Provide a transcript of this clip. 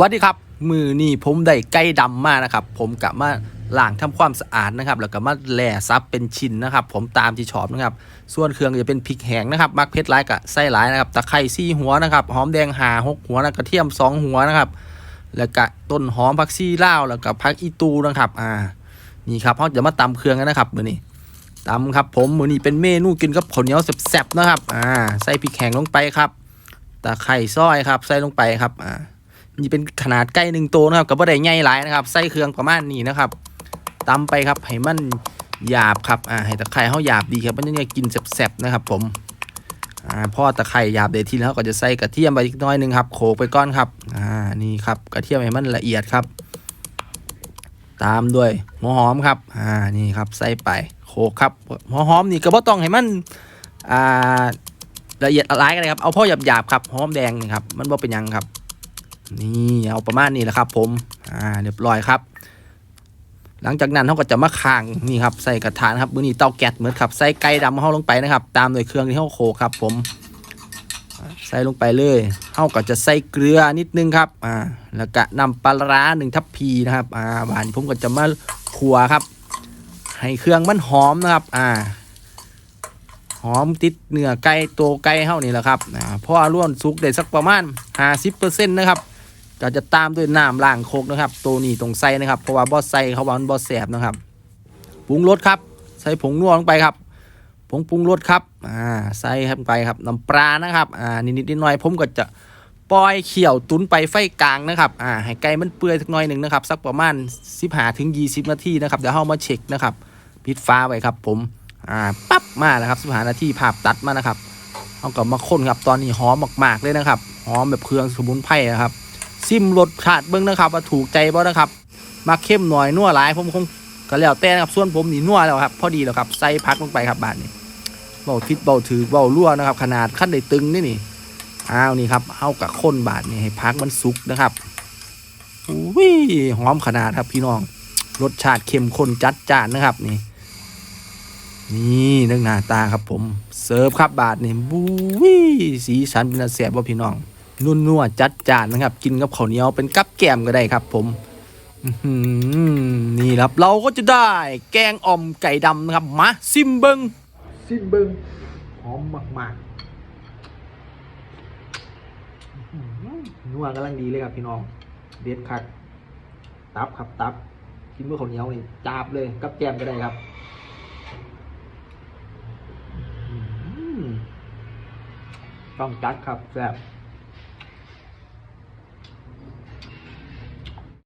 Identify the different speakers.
Speaker 1: วัสดีครับ มือนี่ผมได้ไก่ดำมากนะครับ ผมกะมาล้างทำความสะอาดนะครับ แล้วก็มาแล่ซับเป็นชิ้นนะครับ ผมตามที่ชอบนะครับ ส่วนเครื่องจะเป็นพริกแห้งนะครับ มักเผ็ดร้ายกับไส้ร้ายนะครับ ตะไคร้ซี่หัวนะครับ หอมแดงหาหกหัวนะกระเทียมสองหัวนะครับ แล้วก็ต้นหอมผักซี่เล่าแล้วก็ผักอีตูนะครับ อ่า นี่ครับเขาจะมาตำเครื่องกันนะครับมือนี้ตำครับผมมือนี้เป็นเมนูกินกับข้าวเหนียวแซ่บๆนะครับ อ่า ใส่พริกแห้งลงไปครับ ตะไคร้ซอยครับ ใส่ลงไปครับ อ่า นี่เป็นขนาดใกล้หนึ่งตัวนะครับกับว่าได้ใหญ่หลายนะครับใส่เครื่องประมาณนี้นะครับตำไปครับให้มันหยาบครับอ่าให้ตะไคร้เขาหยาบดีครับมันจะเนี่ยกินแซ่บๆนะครับ ผมอ่าพอตะไคร้หยาบเดยวทีแล้วก็จะใส่กระเทียมไปอีกน้อยหนึงครับโขลกไปก้อนครับอ่านี่ครับกระเทียมให้มันละเอียดครับ ตามด้วยหัวหอมครับอ่านี่ครับใส่ไปโขลกครับหัวหอมนี่ก็บ่ต้องให้มันอ่าละเอียดละลายกันเลยครับเอาพ่อหยาบๆครับหอมแดงนี่ครับมันบ่เป็นยังครับ นี่เอาประมาณนี้แหละครับ ผมอ่าเรียบร้อยครับ หลังจากนั้นเขาก็จะมาค้างนี่ครับใส่กระถางครับมือนี้เตาแก๊สเหมือนครับใส่ไก่ดำเข้าลงไปนะครับ ตามด้วยเครื่องที่เขาโขลกครับ ผม ใส่ลงไปเลยเขาก็จะใส่เกลือนิดนึงครับอ่าแล้วก็นำปลาร้าหนึ่งทัพพีนะครับอ่าบานผมก็จะมาขัวครับ ให้เครื่องมันหอมนะครับ อ่าหอมติดเนื้อไก่ตัวไก่เฮานี่แหละครับอ่าพอร่วนสุกได้สักประมาณ 50%นะครับ ก็จะตามด้วยน้ำล้างโคกนะครับ ตัวนี้ตรงใส่นะครับ เพราะว่าบอสใส่เขาว่ามันบอสแสบนะครับ ปรุงรสครับ ใส่ผงนัวลงไปครับ ผงปรุงรสครับ อ่า ใส่เข้าไปครับ น้ำปลานะครับ อ่า นิดๆหน่อยๆผมก็จะปล่อยเขี่ยวตุนไปไฟกลางนะครับ อ่า ให้ไก่มันเปื่อยสักหน่อยหนึ่งนะครับ สักประมาณ 15ถึง20 นาทีนะครับ เดี๋ยวเฮามาเช็คนะครับ ปิดฟ้าไว้ครับผม อ่า ปั๊บมาแล้วครับสิบหานาทีภาพตัดมานะครับเอากลับมาค้นครับ ตอนนี้หอมมากๆเลยนะครับ หอมแบบเครื่องสมุนไพรนะครับ ซิมรสชาติเบิ้งนะครับว่าถูกใจบ่นะครับมาเข้มหน่อยนัวหลายผมคงก็แล้วแต่นะครับส่วนผมนี่นัวแล้วครับ พอดีแล้วครับใส่พักลงไปครับบาทนี้เบาทิศเบาถือเบารั่วนะครับ ขนาดขั้นได้ตึงนี่นี่อ้าวนี่ครับเอากับข้นบาทนี่ให้พักมันสุกนะครับอุ้ยหอมขนาดครับพี่น้องรสชาติเข้มข้นจัดจ้านนะครับนี่ นี่นึกหน้าตาครับผม เสิร์ฟครับบาทนี่บูวี่สีสันเป็นอันแสบว่าพี่น้อง นุ่นนัวจัดจานนะครับ กินกับข้าวเหนียวเป็นกับแก้มก็ได้ครับ ผมนี่ครับเราก็จะได้แกงอ่อมไก่ดำนะครับมาซิมเบิงซิมเบิงหอมมากๆนัวกำลังดีเลยครับพี่น้องเด็ดคักตับครับตับกินเมื่อข้าวเหนียวนี่จาบเลยกับแก้มก็ได้ครับต้องจัดครับแซ่บ